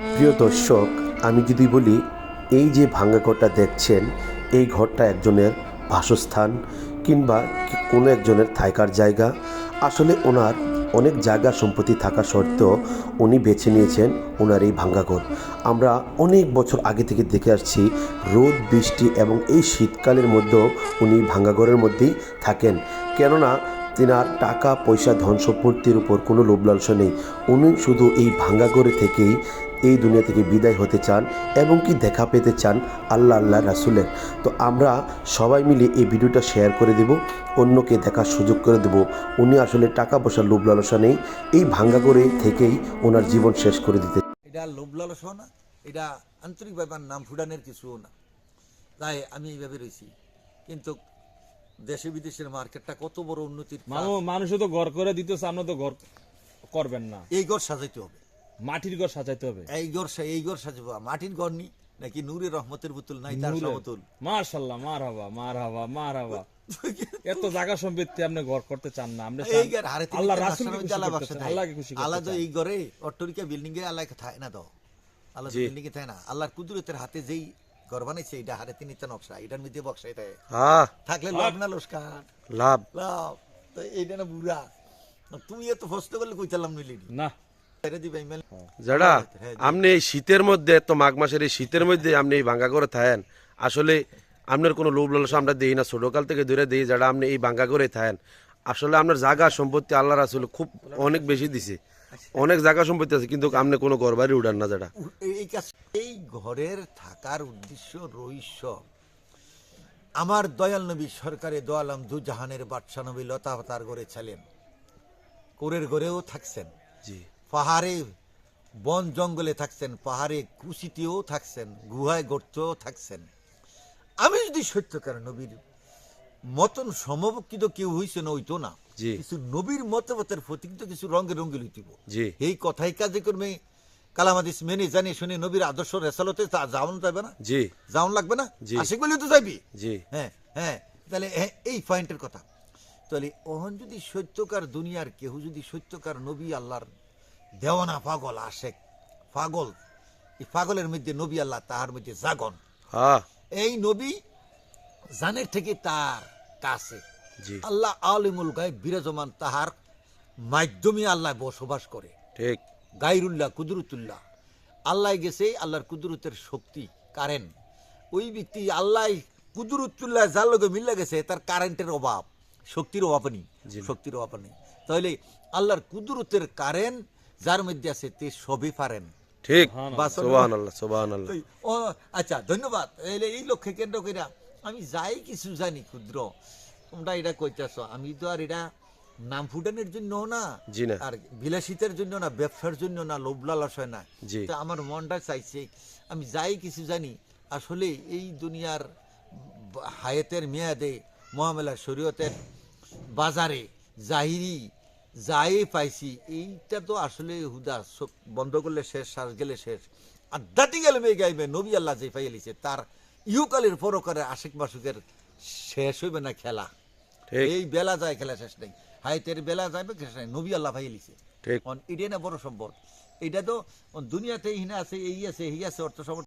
প্রিয় দর্শক, আমি যদি বলি, এই যে ভাঙ্গা ঘরটা দেখছেন, এই ঘরটা একজনের বাসস্থান কিংবা কোনো একজনের থাকার জায়গা। আসলে ওনার অনেক জায়গা সম্পত্তি থাকা সত্ত্বেও উনি বেছে নিয়েছেন ওনার এই ভাঙ্গা ঘর। আমরা অনেক বছর আগে থেকে দেখে আসছি, রোদ, বৃষ্টি এবং এই শীতকালের মধ্যেও উনি ভাঙ্গা ঘরের মধ্যেই থাকেন। কেননা তিনার টাকা, পয়সা ধন সম্পত্তির উপর কোনো লোভ লালসা নেই। উনি শুধু এই ভাঙ্গা ঘরে থেকেই এই দুনিয়া থেকে বিদায় হতে চান এবং কি দেখা পেতে চান আল্লাহ আল্লাহ রাসুলের। তো আমরা সবাই মিলে এই ভিডিওটা শেয়ার করে দেব অন্যকে দেখার সুযোগ করে দেব। উনি আসলে টাকা পয়সার লোভ লালসা নেই এই ভাঙ্গা করে থেকেই ওনার জীবন শেষ করে দিতে এটা লোভ লালসাও না এটা আন্তরিক ব্যাপার নাম ফুডানের কিছুও না। তাই আমি এইভাবে রয়েছি। কিন্তু দেশে বিদেশের মার্কেটটা কত বড় উন্নতির মানুষও তো ঘর করে দিতেছে আমরা তো ঘর করবেন না। এই ঘর সাজাইতে হবে। মাটির ঘর সাজাইতে হবে। এই ঘর এই ঘর সাজাবো। মাটির ঘর নি নাকি নূরে রহমতের বোতল নাই তার সমতুল। মার্শাল্লাহ মার হাবা মার হাবা মার হাবা এত জায়গা সম্পত্তি আপনি ঘর করতে চান না আপনি এই ঘর হারে আল্লাহ আল্লাহকে খুশি করতে আল্লাহ তো এই ঘরে অট্টরিকা বিল্ডিং এ আল্লাহ থাকে না তো আল্লাহ বিল্ডিং এ থাকে না আল্লাহর কুদরতের হাতে যেই ঘর বানাইছে এটা হারে তিনি তো নকশা এটার মধ্যে বক্সা এটা হ্যাঁ থাকলে লাভ। না লোসকার লাভ। লাভ। তো এইটা না বুড়া। তুমি এত ফস্ত করলে কইতালাম নইলি না। যারা আপনি এই শীতের মধ্যে তো মাঘ মাসের এই শীতের মধ্যে আপনি এই ভাঙ্গা করে থাকেন আসলে আপনার কোনো লোভ লালসা আমরা দিই না ছোটকাল থেকে দূরে দিই যারা আপনি এই ভাঙ্গা করে থাকেন আসলে আপনার জায়গা সম্পত্তি আল্লাহ রাসুল খুব অনেক বেশি দিছে। অনেক জায়গা সম্পত্তি আছে কিন্তু আপনি কোনো ঘর বাড়ি উঠান না যারা এই ঘরের থাকার উদ্দেশ্য রহস্য আমার দয়াল নবী সরকারে দোয়ালাম দু জাহানের বাদশা নবী লতা তার ঘরে ছিলেন। কোরের ঘরেও থাকছেন। জি। পাহাড়ে বন জঙ্গলে থাকছেন পাহাড়ে কুশিতেও থাকছেন গুহায় গর্তেও থাকছেন। আমি যদি সত্যকার নবীর মতন সমবক্ষিত কেউ হইছে না হইতো না। কিছু নবীর মতবতের প্রতীক তো কিছু রঙে রঙে লইতিব। এই কথাই কাজে করবে কালামাদিস মেনে জানি শুনে নবীর আদর্শ রেসালতে তা যাওয়ান যাবে না? জি। যাওন লাগবে না। আশিক বলে তো যাইবি? জি। হ্যাঁ হ্যাঁ তাহলে হ্যাঁ, এই পয়েন্টের কথা। তাহলে ওহন যদি সত্যকার দুনিয়ার কেউ যদি সত্যকার নবী আল্লাহর দেওয়ানা পাগল আশেক। পাগল। এই পাগলের মধ্যে নবী আল্লাহ তাহার মধ্যে জাগন। হ্যাঁ। এই নবী জানের থেকে তার কাছে। আল্লাহ আলিমুল গায়ে বিরাজমান তাহার মাধ্যমে আল্লাহ বসবাস করে। ঠিক। গাইরুল্লাহ কুদরতুল্লাহ। আল্লাহ গেছে আল্লাহর কুদরতের শক্তি কারেন্ট। ওই ব্যক্তি আল্লাহ কুদরতুল্লাহ যার লগে মিল্লা গেছে তার কারেন্টের অভাব শক্তির অভাব নেই শক্তির অভাব নেই। তাহলে আল্লাহর কুদরতের কারেন্ট যার মধ্যে আছে তে সবই পারেন ঠিক। ও আচ্ছা ধন্যবাদ। এই লক্ষ্যে কেন্দ্র কইরা আমি যাই কিছু জানি ক্ষুদ্র। তোমরা এটা কইতেছ আমি তো আর এটা নাম ফুটানোর জন্য না আর বিলাসিতার জন্য না ব্যবসার জন্য না লোভ লালসায় না। তো আমার মনটা চাইছে আমি যাই কিছু জানি। আসলে এই দুনিয়ার হায়াতের মেয়াদে মহামেলা শরীয়তের বাজারে জাহিরি যাই পাইছি এইটা তো আসলে হুদা বন্ধ করলে শেষ শ্বাস গেলে শেষ। আধ্যাত্মিক এলমে গাইবে নবী আল্লাহ যে পাইলিছে তার ইউকালের পরকারের আশেক মাসুকের শেষ হইবে না খেলা। এই বেলা যায় খেলা শেষ নেই। হাইতের বেলা যাইবে শেষ নেই নবী আল্লাহ পাইলিছে ঠিক। এটাই না বড় সম্পদ। এটা তো দুনিয়াতে হিনা আছে এই আছে এই আছে অর্থ সম্পদ।